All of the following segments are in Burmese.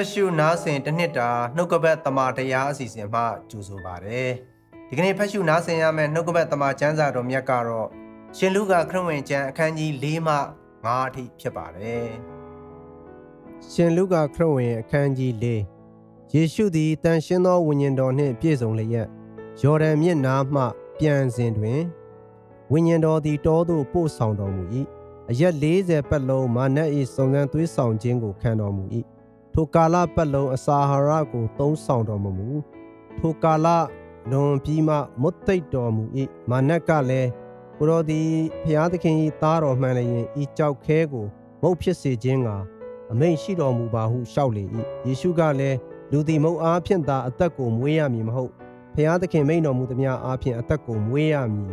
တ်ရှုနားဆင်တစ်နှစ်တာနှုတ်ကပတ်တမန်တရားအစီအစဉ်မှကြိုဆိုပါရစေဒီကနေ့ဖတ်ရှုနားဆင်ရမယ့်နှုတ်ကပတ်တမန်ကျမ်းစာတော်မြတ်ကတော့ရှင်လူကခရစ်ဝင်ကျမ်းအခန်းကြီး၄မှ၅အထိဖြစ်ပါတယ်ရှင်လုကာခရစ်ဝင်အခန်းကြီး၄ယေရှုသည်တန်ရှင်းသောဝိညာဉ်တော်နှင့်ပြည့်စုံလျက်ယော်ဒန်မြစ်နားမှပြန်စဉ်တွင်ဝိညာဉ်တော်သည်တောသို့ပို့ဆောင်တော်မူ၏အရက်40ပတ်လုံးမာနက်၏စုံစမ်းသွေးဆောင်ခြင်းကိုခံတော်မူ၏ ထိုကာလပတ်လုံးအစာအာဟာရကိုသုံးဆောင်တော်မမူထိုကာလလွန်ပြီးမှမွတ်သိပ်တော်မူ၏မာနက်ကလည်းကိုတော်သည်ဖျားသခင်၏သားတော်မှန်လျင်ဤကြောက်ခဲကိုမုတ်ဖြစ်စေခြင်းကအမိန့်ရှိတော်မူပါဟုလျှောက်လေ၏ယေရှုကလည်းလူသည်မုတ်အားဖြင့်သာအသက်ကိုမွေးရမည်မဟုတ်ဖျားသခင်မိန့်တော်မူသည်များအားဖြင့်အသက်ကိုမွေးရမည်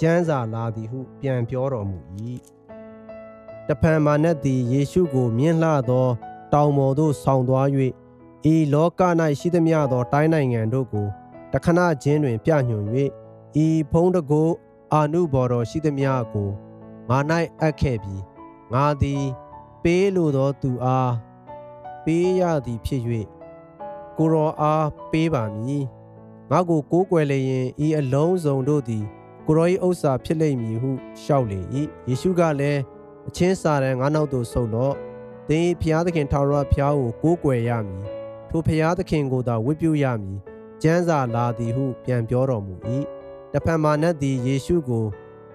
ကျမ်းစာလာသည်ဟုပြန်ပြောတော်မူ၏တဖန်မာနက်သည်ယေရှုကိုမြင်လှသော တောင်ပေါ်သို့ဆောင်းသွား၍ဤလောက၌ရှိသမျှသောတိုင်းနိုင်ငံတို့ကိုတခဏချင်းတွင် ပြညွှန်၍ဤဖုံးတကိုအာနုဘော်တော်ရှိသမျှကိုငါ၌အပ်ခဲ့ပြီးငါသည် ပေးလိုသောသူအားပေးရသည်ဖြစ်၍ကိုရောအားပေးပါမည်ငါကိုကိုးကွယ်လျင်ဤအလုံးစုံတို့သည် ကိုရော၏ဥစ္စာဖြစ်လိမ့်မည်ဟုလျှောက်လေ၏ယေရှုကလည်းအချင်းစာရန်ငါနောက်သို့ဆုတ်တော့ သင်၏ဖျားသခင်ထာဝရဘုရားကိုကိုးကွယ်ရမည်ထိုဖျားသခင်ကိုသာဝတ်ပြုရမည်ကျမ်းစာလာသည်ဟု ပြန်ပြောတော်မူ၏တဖန်မာနတ်သည်ယေရှုကို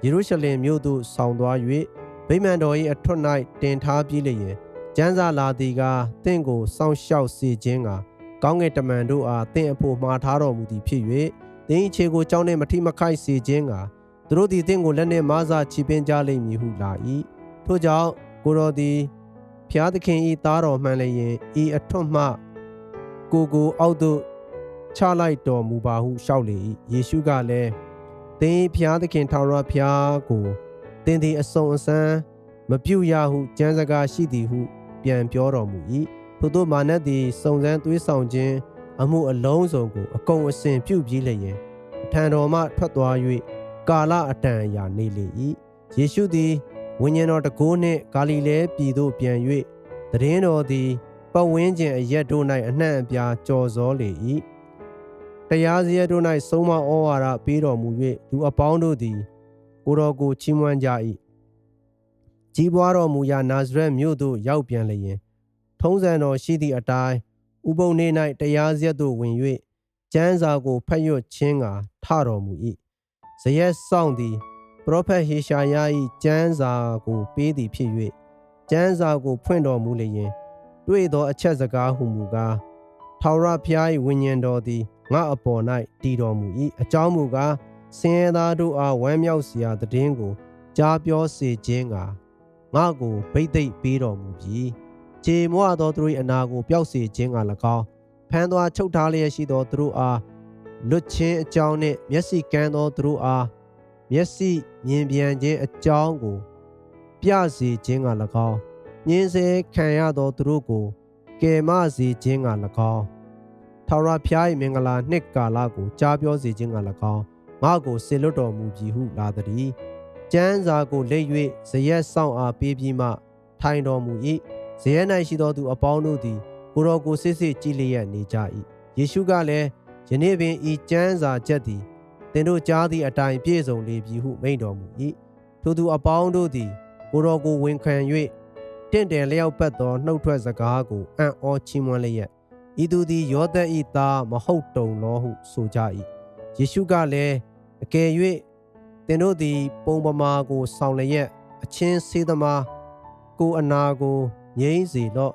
ယေရုရှလင်မြို့သို့ဆောင်သွား၍ဗိမာန်တော်၏အထွတ်၌တင်ထားပြီးလျင်ကျမ်းစာလာသည်ကတင့်ကိုစောင့်ရှောက်စေခြင်းကကောင်းကင်တမန်တို့အားတင့်အဖို့မှားထားတော်မူသည်ဖြစ်၍သင်၏ခြေကိုကြောင်းနှင့်မထိမခိုက်စေခြင်းကသူတို့သည်တင့်ကိုလက်နှင့်မဆာချီပင်ကြလိမ့်မည်ဟုလာ၏ထို့ကြောင့်ကိုတော်သည် ဖျားသခင်၏သားတော်မှန်လျင်ဤအထွတ်မှကိုကိုအောက်သို့ချလိုက်တော်မူပါဟုလျှောက်လေ၏ယေရှုကလည်းသင်၏ဖျားသခင်ထာဝရဘုရားကိုသင်သည်အစုံအစမ်းမပြုတ်ရဟုကျမ်းစကားရှိသည်ဟု ပြန်ပြောတော်မူ၏ထို့သောမာနတ်သည်စုံစမ်းသွေးဆောင်ခြင်းအမှုအလုံးစုံကိုအကုန်အစင်ပြုတ်ပြီးလျင်အထံတော်မှထွက်သွား၍ကာလအတန်အရာနေလေ၏ယေရှုသည် ဝိညာဉ်တော်တကိုးနှင့်ဂါလိလဲပြည်သို့ပြန်၍တည်င်းတော်သည်ပတ်ဝန်းကျင်အရက်တို့၌အနှံ့အပြားကြော်စောလေ၏တရားစရက်တို့၌ဆုံးမဩဝါဒပေးတော်မူ၍လူအပေါင်းတို့သည် ကိုတော်ကိုချီးမွမ်းကြ၏ကြီးပွားတော်မူရာနာဇရက်မြို့သို့ရောက်ပြန်လျင်ထုံးစံတော်ရှိသည့်အတိုင်းဥပုံနေ၌တရားစရက်သို့ဝင်၍ကျမ်းစာကိုဖတ်ရွတ်ခြင်းကထတော်မူ၏ဇရက်ဆောင်သည် ပရောဖက်ဟေရှာယ၏ကျမ်းစာကိုပေးသည်ဖြစ်၍ကျမ်းစာကိုဖွင့်တော်မူလျင် တွေ့သောအချက်စကားဟုမူကားထာဝရဘုရား၏ဝိညာဉ်တော်သည်ငါအပေါ်၌တည်တော်မူ၏အကြောင်းမူကားဆင်းရဲသားတို့အားဝမ်းမြောက်စရာတည်င်းကိုကြားပြောစေခြင်းကငါကိုဗိတ်သိက်ပေးတော်မူပြီခြေမွသောသူတို့၏အနာကိုပျောက်စေခြင်းက၎င်းဖမ်းသွားချုပ်ထားလျက်ရှိသောသူတို့အားလွတ်ချင်းအကြောင်းနှင့်မျက်စိကန်းသောသူတို့အား မျက်စိမြင်ပြန်ခြင်းအကြောင်းကို ပြစေခြင်းက၎င်းညင်းစေခံရသောသူတို့ကိုကယ်မစေခြင်းက၎င်းထာဝရဘုရား၏မင်္ဂလာနှစ်ကာလကိုကြားပြောစေခြင်းက၎င်းငါ့ကိုဆေလွတ်တော်မူပြီဟုလာသည်ကျမ်းစာကိုလက်၍ဇရက်ဆောင်အားပေးပြီးမှ ထိုင်တော်မူ၏ဇရက်၌ရှိသောသူအပေါင်းတို့သည်ကိုတော်ကိုစစ်စစ်ကြည်လျက်နေကြ၏ယေရှုကလည်းယနေ့ပင်ဤကျမ်းစာချက်သည် သင်တို့ကြားသည့်အတိုင်းပြည့်စုံလေပြီဟုမိန့်တော်မူ၏ထိုသူအပေါင်းတို့သည်ကိုတော်ကိုဝန်ခံ၍တင့်တယ်လျောက်ပတ်သောနှုတ်ထွက်စကားကိုအံ့ဩချီးမွမ်းလျက်ဤသူသည်ယောသ၏သားမဟုတ်တုံလောဟုဆိုကြ၏ယေရှုကလည်းအကယ်၍သင်တို့သည် ပုံပမာကိုဆောင်လျက်အချင်းစေးသမားကိုအနာကိုငြိမ့်စေတော့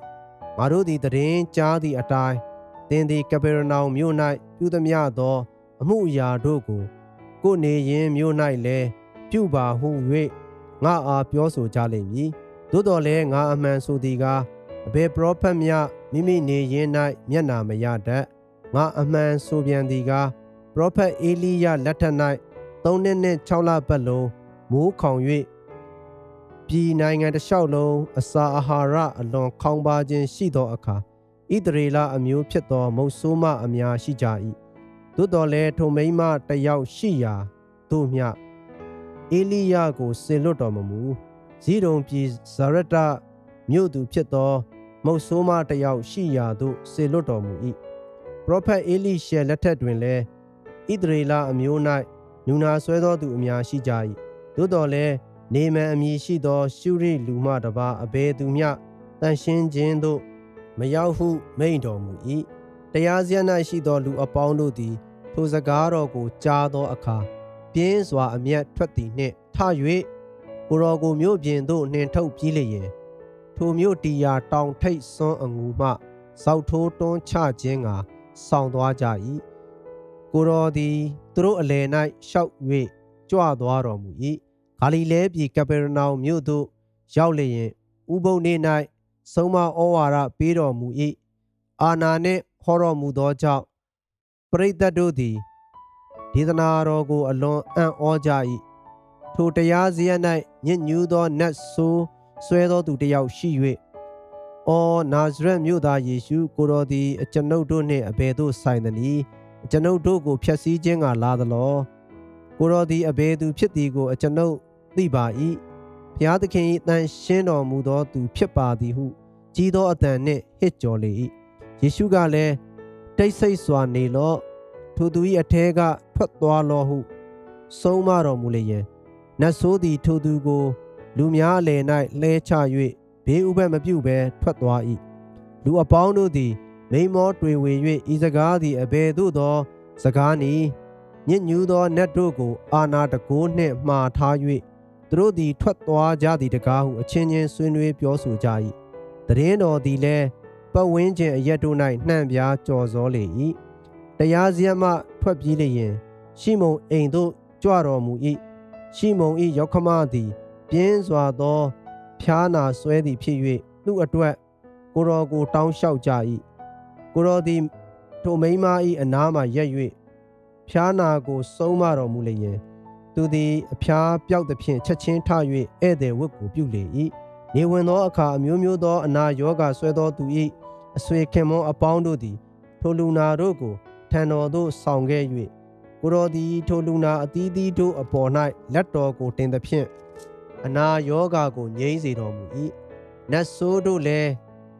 ငါတို့သည်တည်င်းကြားသည့်အတိုင်းသင်သည်ကပေရနောင်မြို့၌ပြုသမျှသော အမှုအရာတို့ကို ကိုနေရင်မြို့၌လည်းပြုပါဟု၍ငါအားပြောဆိုကြလိမ့်မည်သို့တော်လည်းငါအမှန်ဆိုသည်ကားအဘယ်ပရောဖက်များမိမိနေရင်၌မျက်နာမရတတ်ငါအမှန်ဆိုပြန်သည်ကားပရောဖက်အေလိယလက်ထက်၌၃နှစ်နှင့်၆လပတ်လုံးမိုးခေါင်၍ပြည်နိုင်ငံတစ်လျှောက်လုံးအစာအာဟာရအလွန်ခေါင်းပါခြင်းရှိသောအခါဣသရေလအမျိုးဖြစ်သောမုတ်ဆိုးမအများရှိကြ၏ သို့တော်လည်းထိုမိန်းမတစ်ယောက်ရှိရာတို့မျှအေလိယကိုဆင်လွတ်တော်မမူဇီဒုံပြည်ဇာရတမြို့သူဖြစ်သောမုတ်ဆိုးမတစ်ယောက်ရှိရာသို့ဆေလွတ်တော်မူ၏ပရောဖက်အေလိရှေလက်ထက်တွင်လည်းဣသရေလအမျိုး၌နူနာဆွဲသောသူအများရှိကြ၏သို့တော်လည်းနေမန်အမည်ရှိသော ရှုရိလူမှတပါအဘယ်သူမျှတန်ရှင်းခြင်းသို့မရောက်ဟုမိန့်တော်မူ၏ တရားစရ၌ရှိသောလူအပေါင်းတို့သည် ထိုစကားတော်ကိုကြားသောအခါပြင်းစွာအမျက်ထွက်သည်နှင့်ထ၍ကိုရောကိုမြို့ပြင်သို့နှင်ထုတ်ပြီးလျင်ထိုမြို့တီယာတောင်ထိပ်စွန်းအငူမှဇောက်ထိုးတွန်းချခြင်းကဆောင်းသွားကြ၏ကိုရောသည်သူတို့အလယ်၌ရှောက်၍ကြွသွားတော်မူ၏ဂါလိလဲပြည်ကပေရနောင်မြို့သို့ရောက်လျင်ဥပုံနေ၌ဆုံးမဩဝါဒပေးတော်မူ၏အာနာနှင့် ဟောတော်မူသောကြောင့်ပရိသတ်တို့သည်ဒေသနာတော်ကို အလွန်အံ့ဩကြ၏ထိုတရားစရ၌ညစ်ညူးသောနတ်ဆိုးဆွဲသောသူတစ်ယောက်ရှိ၍အော်နာဇရက်မြို့သားယေရှုကိုတော်သည်အကျွန်ုပ်တို့နှင့်အဘယ်သို့ဆိုင်သနည်းအကျွန်ုပ်တို့ကိုဖျက်ဆီးခြင်းကလာသလောကိုတော်သည်အဘယ်သူဖြစ်သည်ကိုအကျွန်ုပ်သိပါ၏ဘုရားသခင်၏တန်ရှင်းတော်မူသောသူဖြစ်ပါသည်ဟုကြီးသောအတန်နှင့်ဟစ်ကြော်လေ၏ ယေရှုကလည်းတိတ်ဆိတ်စွာနေလော့ထိုသူ၏အထဲကထွက်သွားလော့ဟု ဆုံးမတော်မူလျင်နတ်ဆိုးသည်ထိုသူကို လူများအလယ်၌လှဲချ၍ဘေးဥပတ်မပြုဘဲထွက်သွား၏လူအပေါင်းတို့သည်မိန်မောတွေဝေ၍ဤစကားသည်အဘယ်သို့သော စကားနည်းညစ်ညူးသောနတ်တို့ကို အာနာတကိုးနှင့်မှားထား၍သူတို့သည်ထွက်သွားကြသည်တကားဟုအချင်းချင်းဆွေးနွေးပြောဆိုကြ၏တရင်တော်သည်လည်း ပတ်ဝန်းကျင်အရက်တို့၌နှံ့ပြားကြော်စောလေ၏တရားစရမှထွက်ပြေးလျင် ရှိမုန်အိမ်သို့ကြွတော်မူ၏ရှိမုန်၏ရောက်ခမသည် ပြင်းစွာသောဖျားနာဆွဲသည်ဖြစ်၍သူ့အတွက်ကိုတော်ကိုတောင်းလျှောက်ကြ၏ကိုတော်သည်ထိုမိန်းမ၏အနားမှရက်၍ဖျားနာကိုဆုံးမတော်မူလျင်သူသည်အဖျားပြောက်သည်ဖြင့်ချက်ချင်းထ၍ဧည့်သည်ဝတ်ကိုပြုလေ၏နေဝင်သောအခါအမျိုးမျိုးသောအနာရောဂါဆွဲသောသူ၏ အဆွေခင်မွန်အပေါင်းတို့သည်ထိုလူနာတို့ကိုထံတော်သို့ဆောင်ခဲ့၍ကိုတော်သည်ထိုလူနာအသီးသီးတို့အပေါ်၌လက်တော်ကိုတင်သဖြင့်အနာယောဂါကိုငြိမ်းစေတော်မူ၏နတ်ဆိုးတို့လည်း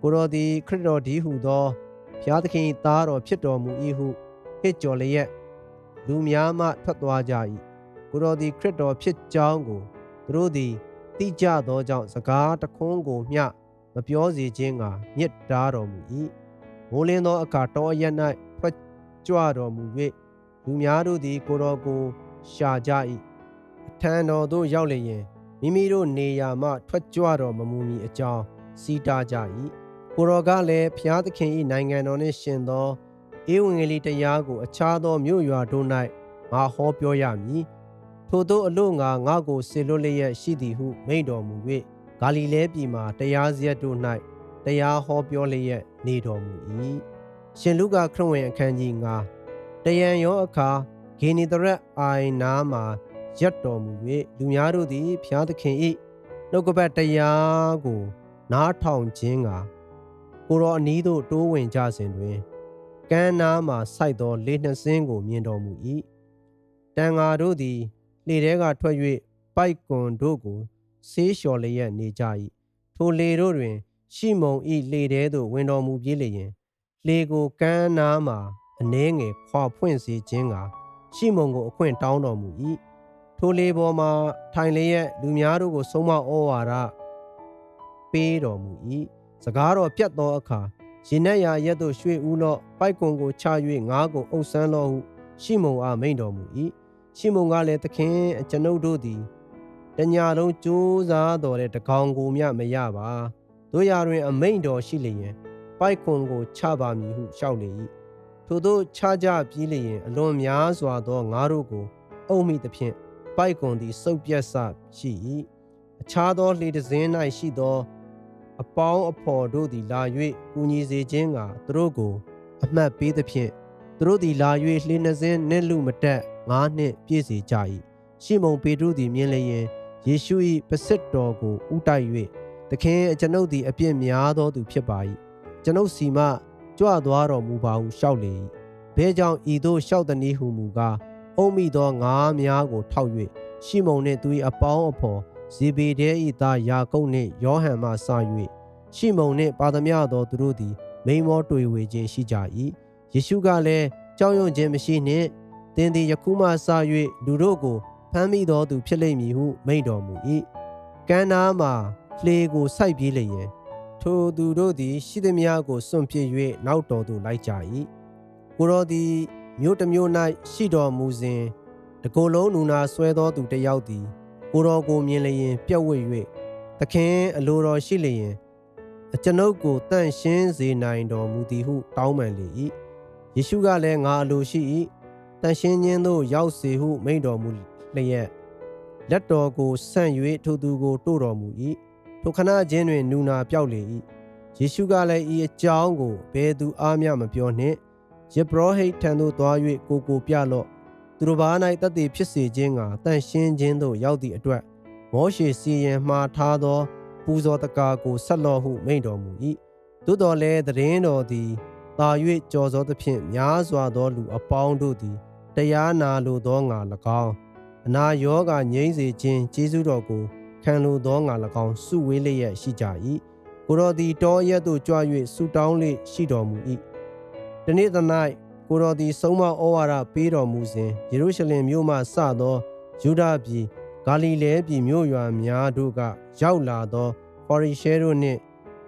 ကိုတော်သည်ခရစ်တော်ဒီဟုသောဘုရားသခင်သားတော်ဖြစ်တော်မူ၏ဟုဟစ်ကြော်လျက်လူများမှထွက်သွားကြ၏ကိုတော်သည်ခရစ်တော်ဖြစ်ကြောင်းကိုသူတို့သည်သိကြသောကြောင့်စကားတခွန်းကိုမျှ မပြောစေခြင်းကမြစ်တားတော်မူ၏မိုးလင်းသောအခါတောအရ၌ထွက်ကြွတော်မူ၍လူများတို့သည်ကိုတော်ကိုရှာကြ၏အထံတော်သို့ရောက်လျင်မိမိတို့နေရာမှထွက်ကြွတော်မမူမီအကြောင်းစီးတားကြ၏ကိုတော်ကလည်းဖျားသခင်၏နိုင်ငံတော်နှင့်ရှင်သောဧဝံဂေလိတရားကိုအခြားသောမြို့ရွာတို့၌ငါဟောပြောရမည်ထို့သောအလို့ငါငါကိုဆေလွတ်လျက်ရှိသည်ဟုမိန့်တော်မူ၍ ဂါလိလဲပြည်မှာတရားစရက်တို့၌တရားဟောပြောလျက်နေတော်မူ၏ရှင်လုကာခရစ်ဝင်အခန်းကြီး9တယံရောအခါဂေနီတရက်အိုင်နာမှာရက်တော်မူ၍လူများတို့သည်ဖျားသခင်၏နှုတ်ကပတ်တရားကို နားထောင်ခြင်းကကိုရောအနီးသို့တိုးဝင်ကြစဉ်တွင်ကမ်းနားမှစိုက်သောလေနှစင်းကိုမြင်တော်မူ၏တန်ဃာတို့သည်လေထဲကထွက်၍ပိုက်ကွန်တို့ကို ဆေးလျှော်လျက်နေကြ၏ထိုလေတို့တွင် ရှိမုန်ဤလေထဲသို့ဝင်တော်မူပြေးလျင် လေကိုကမ်းနားမှအနှဲငယ်ခွာဖွင့်စေခြင်းကရှိမုန်ကိုအခွင့်တောင်းတော်မူ၏ထိုလေပေါ်မှာထိုင်လျက်လူများတို့ကိုဆုံးမဩဝါဒပေးတော်မူ၏စကားတော်ပြတ်သောအခါရင်နက်ရာရက်သို့ရွှေ့ဦးလော့ပိုက်ကွန်ကိုချ၍ငါးကိုအုပ်ဆန်းလော့ဟုရှိမုန်အားမိန့်တော်မူ၏ရှိမုန်ကလည်းသခင်အကျွန်ုပ်တို့သည် တညာလုံးကြိုးစားတော်တဲ့တကောင်ကိုမျှမရပါတို့ရာတွင် အမိန့်တော်ရှိလျင် ပိုက်ကွန်ကိုချပါမည်ဟုလျှောက်လေ၏ထို့သောခြားကြပြီးလျင် အလွန်များစွာသောငါတို့ကို အုံမိသဖြင့်ပိုက်ကွန်သည်စုပ်ပြတ်ဆရှိ၏အခြားသောလှေတစင်း၌ရှိသော အပေါင်းအဖော်တို့သည်လာ၍ကူညီစေခြင်းကသူတို့ကို အမှတ်ပေးသဖြင့်သူတို့သည်လာ၍လှေနှစင်းနှင့်လူမတက်ငါးနှင့်ပြည့်စေကြ၏ရှီမုန်ပေတရုသည်မြင်လျင် ယေရှု၏ပစစ်တော်ကိုဥတိုက်၍သခင်အကျွန်ုပ်သည်အပြစ်များသောသူဖြစ်ပါ၏ကျွန်ုပ်စီမှကြွသွားတော်မူပါဟုရှောက်လေ၏ဘဲကြောင့်ဤသို့ရှောက်သည်နည်းဟုမူကားအုံမိသောငါးများကိုထောက်၍ရှီမုန်နှင့်သူ၏အပေါင်းအဖော်ဇေဘေဒဲ၏သားယာကုပ်နှင့်ယောဟန်မှစ၍ရှိမုန်နှင့်ပါသမျှသောသူတို့သည်မိန်မောတွေ့ဝေခြင်းရှိကြ၏ယေရှုကလည်းကြောက်ရွံ့ခြင်းမရှိနှင့်သင်သည်ယခုမှစ၍လူတို့ကို ဖမ်းမိသောသူဖြစ်လိမ့်မည်ဟုမိန့်တော်မူ၏ကမ်းနားမှာလှေကိုစိုက်ပြေးလျင်ထိုသူတို့သည်ရှိသမျှကိုစွန့်ပစ်၍နောက်တော်သို့လိုက်ကြ၏ကိုရောသည်မြို့တစ်မြို့၌ရှိတော်မူစဉ်တကိုယ်လုံးနူနာဆွဲသောသူတစ်ယောက်သည်ကိုရောကိုမြင်လျင်ပြက်ဝဲ၍သခင်အလိုတော်ရှိလျင်အကျွန်ုပ်ကိုတန့်ရှင်းစေနိုင်တော်မူသည်ဟုတောင်းပန်လေ၏ယေရှုကလည်းငါအလိုရှိ၏တန့်ရှင်းခြင်းသို့ရောက်စေဟုမိန့်တော်မူ လျက်လက်တော်ကိုဆန့်၍ထိုသူကိုတို့တော်မူ၏ထိုခဏချင်းတွင်နူနာပြောက်လေ၏ယေရှုကလည်းဤအကြောင်းကိုဘယ်သူအားမျှမပြောနှင့်ယေဘရဟိတ်ထံသို့သွား၍ကိုကိုပြလော့သူတို့ဘာ၌တတ်သိဖြစ်စေခြင်းကတန့်ရှင်းခြင်းသို့ရောက်သည့်အတွက်မောရှေစီရင်မှားထားသော ပူဇော်တကာကိုဆက်လော့ဟုမိန့်တော်မူ၏သို့တော်လည်းသတင်းတော်သည်တာ၍ကြော်စောသဖြင့်များစွာသောလူအပေါင်းတို့သည်တရားနာလိုသောငါ၎င်း အနာယောဂငြိမ့်စေခြင်းကျေးဇူးတော်ကိုခံလိုသောငါ၎င်းစုဝေးလျက်ရှိကြ၏ကိုတော်သည်တောရက်သို့ကြွ၍ဆူတောင်းလေရှိတော်မူ၏တနေ့သ၌ကိုတော်သည်ဆုံးမဩဝါဒပေးတော်မူစဉ်ယေရုရှလင်မြို့မှစသောယူဒာပြည်ဂါလိလဲပြည်မြို့ရွာများတို့ကရောက်လာသောဖော်ရီရှဲတို့နှင့်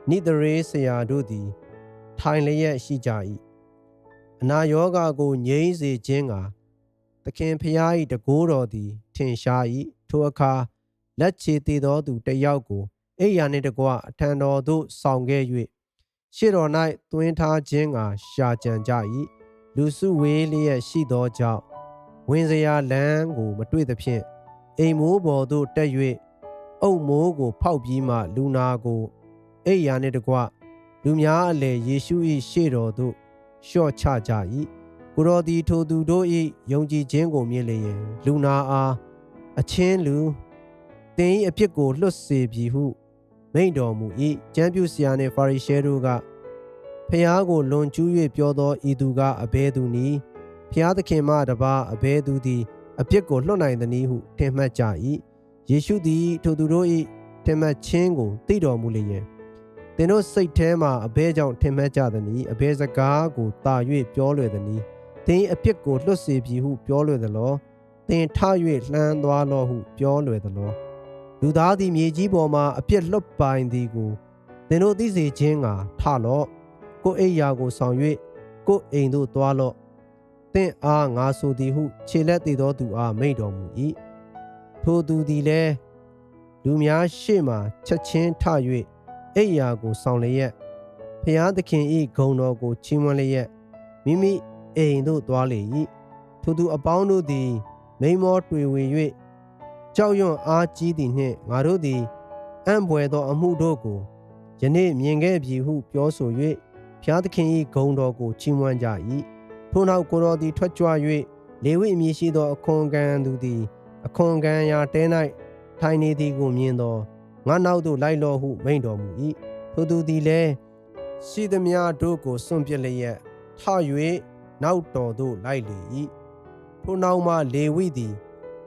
နိဒရေဆရာတို့သည် ထိုင်လျက်ရှိကြ၏အနာယောဂကိုငြိမ်းစေခြင်းက သခင်ဖျား၏တကိုးတော်သည် ထင်ရှား၏ထိုအခါလက်ချေတည်သောသူတစ်ယောက်ကိုအိယာနှင့်တကွအထံတော်သို့ဆောင်ခဲ့၍ရှေ့တော်၌သွင်းထားခြင်းကရှာကြံကြ၏လူစုဝေးလျက်ရှိသောကြောင့်ဝင်စရာလမ်းကိုမတွေ့သဖြင့်အိမ်မိုးပေါ်သို့တက်၍အုပ်မိုးကိုဖောက်ပြီးမှလူနာကိုအိယာနှင့်တကွလူများအလယ်ယေရှု၏ရှေ့တော်သို့လျှော့ချကြ၏ ကိုတော်သည်ထိုသူတို့၏ယုံကြည်ခြင်းကိုမြင်လျင်လူနာအားအချင်းလူသင်၏အဖြစ်ကိုလွတ်စေပြီဟုမိန့်တော်မူ၏ကျမ်းပြုဆရာနှင့်ဖာရိရှဲတို့ကဖျားကိုလွန်ကျူး၍ပြောသောဤသူကအဘဲသူနည်းဖျားသခင်မှတပါအဘဲသူသည်အပြစ်ကိုလွတ်နိုင်သည်နည်းဟုထင်မှတ်ကြ၏ယေရှုသည်ထိုသူတို့၏ထင်မှတ်ခြင်းကိုသိတော်မူလျင်သင်တို့စိတ်ထဲမှအဘဲကြောင့်ထင်မှတ်ကြသည်နည်းအဘဲစကားကိုတာ၍ပြောလွယ်သည်နည်း သင်အပြစ်ကိုလွတ်စေပြီဟုပြောလွယ်သလောသင်ထ၍လှမ်းသွားလောဟုပြောလွယ်သလောလူသားသည်မြေကြီးပေါ်မှအပြစ်လွတ်ပိုင်သည်ကိုသင်တို့သိစေခြင်းကထလော့ကိုအိယာကိုဆောင်၍ကိုအိမ်သို့သွားလော့သင်အားငါဆိုသည်ဟုခြေလက်တည်သောသူအားမိန့်တော်မူ၏ထိုသူသည်လည်းလူများရှေ့မှချက်ချင်းထ၍အိယာကိုဆောင်လျက်ဖျားသခင်၏ဂုဏ်တော်ကိုချီးမွမ်းလျက်မိမိ အိမ်သို့သွားလေ၏ထိုသူအပေါင်းတို့သည် မိန်မောတွေ့ဝေ၍ကြောက်ရွံ့အားကြီးသည်နှင့်ငါတို့သည်အံ့ဘွယ်သောအမှုတို့ကိုယနေ့မြင်ခဲ့ပြီဟုပြောဆို၍ဖျားသခင်၏ဂုဏ်တော်ကိုချီးမွမ်းကြ၏ထို့နောက်ကိုတော်သည်ထွက်ကြွ၍လေဝိအမည်ရှိသောအခွန်ခံသူသည် အခွန်ခံရာတဲ၌ထိုင်နေသည်ကိုမြင်သောငါနောက်သို့လိုက်လော့ဟုမိန့်တော်မူ၏ထိုသူသည်လည်းရှိသမျှတို့ကိုစွန့်ပစ်လျက်ထ၍ နောက်တော်သို့လိုက်လေ၏ထိုနောက်မှလေဝိသည်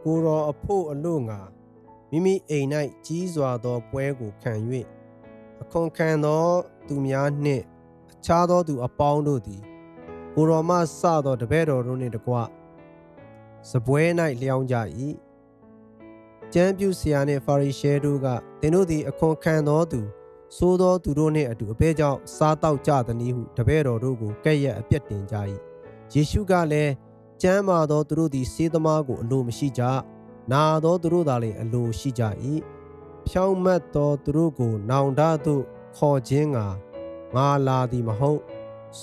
ကိုတော်အဖို့အလို့ငါမိမိအိမ်၌ကြီးစွာသောပွဲကိုခံ၍အခွန်ခံသောသူများနှင့် အခြားသောသူအပေါင်းတို့သည်ကိုတော်မှစသောတပည့်တော်တို့နှင့်တကွစပွဲ၌လျောင်းကြ၏ကျမ်းပြုဆရာနှင့်ဖာရိရှဲတို့ကသင်တို့သည်အခွန်ခံသောသူသိုးသောသူတို့နှင့်အတူအဘဲကြောင့်စားတောက်ကြသည်နည်းဟုတပည့်တော်တို့ကိုကဲ့ရဲ့အပြစ်တင်ကြ၏ ယေရှုကလည်းကျမ်းမာသောသူတို့သည်စေးသမားကိုအလိုမရှိကြနာသောသူတို့သာလျှင်အလိုရှိကြ၏ဖြောင်းမတ်သောသူတို့ကို နောင်တသို့ခေါ်ခြင်းကငါလာသည်မဟုတ်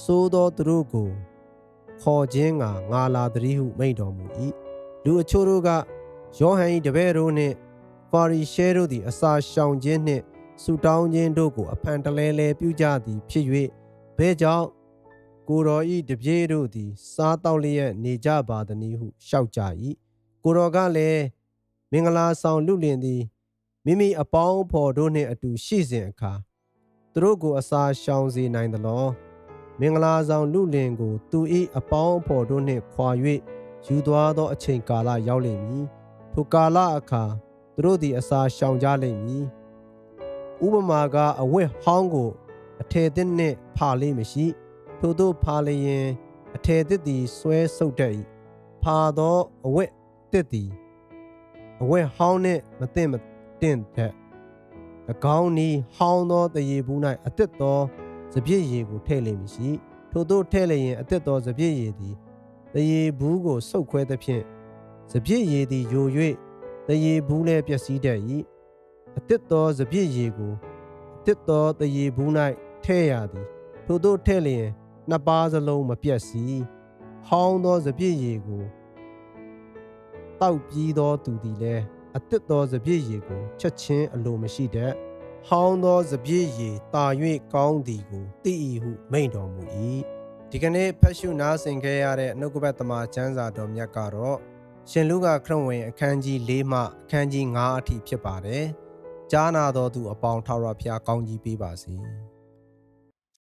သိုးသောသူတို့ကိုခေါ်ခြင်းကငါလာသည်ဟုမိန့်တော်မူ၏လူအချို့တို့ကယောဟန်၏တပည့်တို့နှင့်ပါရီရှဲတို့သည်အစာရှောင်ခြင်းနှင့်ဆူတောင်းခြင်းတို့ကိုအဖန်တလဲလဲပြုကြသည်ဖြစ်၍ဘဲကြောင့် ကိုတော်ဤတပြေတို့သည် စားတောက်လျက်နေကြပါသည်နည်းဟုရှောက်ကြ၏ကိုတော်ကလည်းမင်္ဂလာဆောင်လူလင်သည်မိမိအပေါင်းဖော်တို့နှင့်အတူရှိစဉ်အခါသူတို့ကိုအစာရှောင်စေနိုင်သလောမင်္ဂလာဆောင်လူလင်ကို သူ၏အပေါင်းဖော်တို့နှင့်ခွာ၍ယူသွားသောအချိန်ကာလရောက်လိမ့်မည်ထိုကာလအခါသူတို့သည်အစာရှောင်ကြလိမ့်မည်ဥပမာကအဝတ်ဟောင်းကို အထည်သစ်နှင့်ဖာလေးမရှိ ထို့သောဖာလျင်အထည်သစ်သည်ဆွဲဆုပ်တတ်၏ဖာသောအဝတ်သစ်သည်အဝတ်ဟောင်းနှင့်မသင့်မတင့်တတ်၎င်းနီဟောင်းသောတရေဘူး၌အသက်သောစပြည့်ရည်ကိုထည့်လိမ့်မည်ရှိထို့သောထည့်လျင်အသက်သောစပြည့်ရည်သည်တရေဘူးကိုဆုပ်ခွဲသဖြင့်စပြည့်ရည်သည်ယို၍တရေဘူးလည်းပျက်စီးတတ်၏အသက်သောစပြည့်ရည်ကိုအသက်သောတရေဘူး၌ထည့်ရသည်ထို့သောထည့်လျင် နှစ်ပါးစလုံးမပြတ်စီဟောင်းသောစပြည့်ရည်ကိုတောက်ပြီးသောသူသည်လည်းအသက်သောစပြည့်ရည်ကိုချက်ချင်းအလိုမရှိတတ်ဟောင်းသောစပြည့်ရည်တာ၍ကောင်းသည်ကိုသိ၏ဟုမိန့်တော်မူ၏ဒီကနေ့ဖတ်ရှုနားဆင်ခဲ့ရတဲ့နှုတ်ကပတ်သမာကျမ်းစာတော်မြတ်ကတော့ရှင်လူကခရစ်ဝင်အခန်းကြီး၄မှအခန်းကြီး၅အထိဖြစ်ပါတယ်ကြားနာတော်သူအပေါင်းထာဝရဘုရားကောင်းကြီးပေးပါစေ။